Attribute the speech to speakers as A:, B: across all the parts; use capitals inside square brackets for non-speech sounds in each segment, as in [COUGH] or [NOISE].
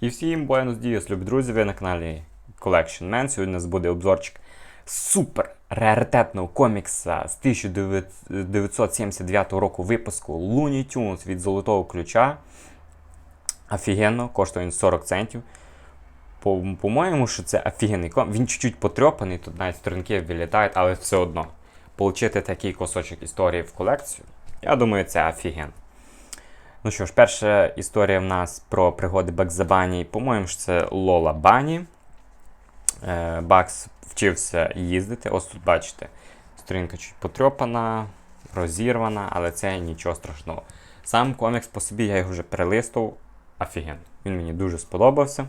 A: І всім Buenos Dias, любі друзі, ви на каналі Collection Man. Сьогодні у нас буде обзорчик супер раритетного комікса з 1979 року випуску Looney Tunes від Золотого Ключа. Офігенно, коштує він 40 центів. По- По-моєму, що це офігенний комікс. Він чуть-чуть потрьопаний, тут навіть сторінки вилітають, але все одно. Получити такий кусочок історії в колекцію, я думаю, це офіген. Ну що ж, перша історія в нас про пригоди Бакса Бані. По-моєму, це Лола Бані. Е, Бакс вчився їздити. Ось тут бачите, сторінка чуть потрьопана, розірвана, але це нічого страшного. Сам комікс по собі я його вже перелистував. Офіген. Він мені дуже сподобався.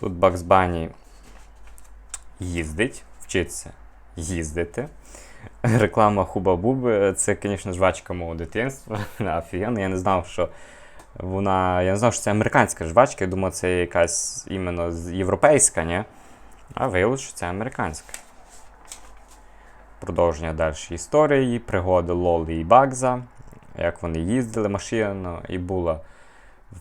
A: Тут Бакс Бані їздить, вчиться їздити. [LAUGHS] Реклама Хуба Буби це, звісно, жвачка мого дитинства. [LAUGHS] Офігенно. Я не знав, що вона. Я не знав, що це американська жвачка. Я думав, це якась іменно європейська, ні? А виявилося, що це американська. Продовження далі історії, пригоди Лоли і Багза, як вони їздили машиною і була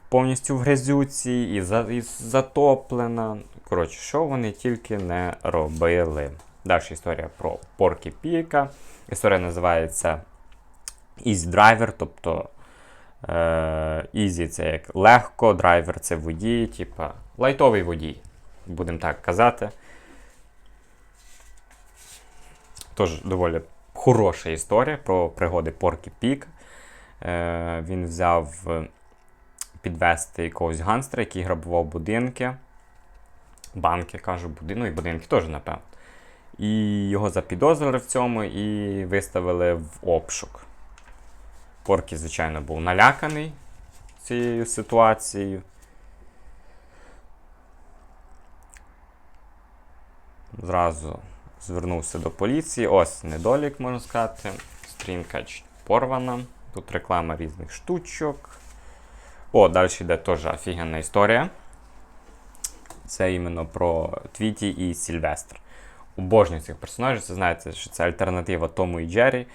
A: повністю в грязюці, і, за, і затоплена. Коротше, що вони тільки не робили. Далі історія про Поркі Піка. Історія називається Easy Driver, тобто е, Easy це як легко, драйвер це водій, типа лайтовий водій, будемо так казати. Тож доволі хороша історія про пригоди Поркі Пік. Е, він взяв е, підвести якогось ганстера, який грабував будинки. Банки, кажу, буди... ну і будинки теж, напевно. І його запідозрили в цьому і виставили в обшук. Поркі, звичайно, був наляканий цією ситуацією. Зразу звернувся до поліції. Ось недолік, можна сказати. Стрінка порвана. Тут реклама різних штучок. О, далі йде теж офігенна історія. Це іменно про Твіті і Сільвестр. Обожнюю цих персонажів. Це знаєте, що це альтернатива Тому і Джері.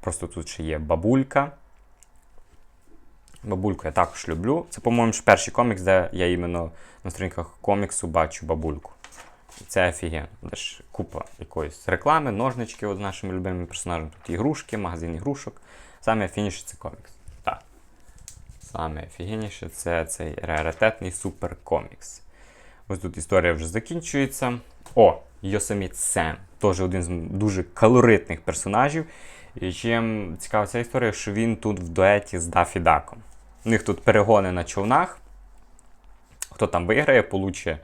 A: Просто тут ще є бабулька. Бабульку я також люблю. Це, по-моєму, перший комікс, де я іменно на сторінках коміксу бачу бабульку. Це офігенно. Де ж купа якоїсь реклами, ножнички от з нашими любимими персонажами. Тут ігрушки, магазин ігрушок. Саме офігенніше це комікс. Так. Саме офігенніше це цей раритетний суперкомікс. Ось тут історія вже закінчується. О, Йосеміт Сем. Теж один з дуже калоритних персонажів. І чим цікава ця історія, що він тут в дуеті з Дафі Даком. У них тут перегони на човнах. Хто там виграє, получить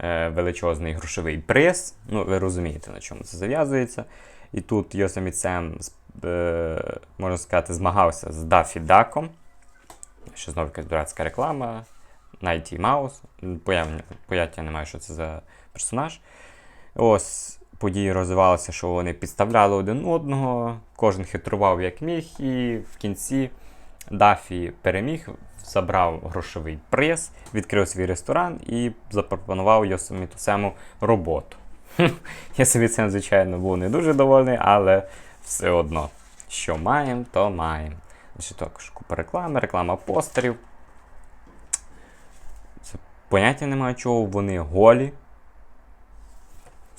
A: е, величезний грошовий приз. Ну, ви розумієте, на чому це зав'язується. І тут Йосеміт Сем, е, можна сказати, змагався з Дафі Даком. Ще знову якась дурацька реклама. Найті Маус. Поняття немає, що це за персонаж. Ось події розвивалися, що вони підставляли один одного, кожен хитрував як міг, і в кінці Дафі переміг, забрав грошовий приз, відкрив свій ресторан і запропонував Йосеміту Сему роботу. Йосеміт Сем, звичайно, був не дуже довольний, але все одно, що маємо, то маємо. Також купа реклами, реклама постерів. Це поняття немає чого, вони голі.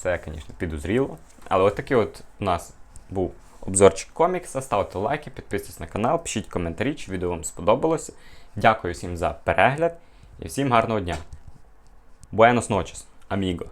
A: Це, звісно, підозріло. Але от такий от у нас був обзорчик комікса. Ставте лайки, підписуйтесь на канал, пишіть коментарі, чи відео вам сподобалося. Дякую всім за перегляд і всім гарного дня. Буенос ночес, amigo.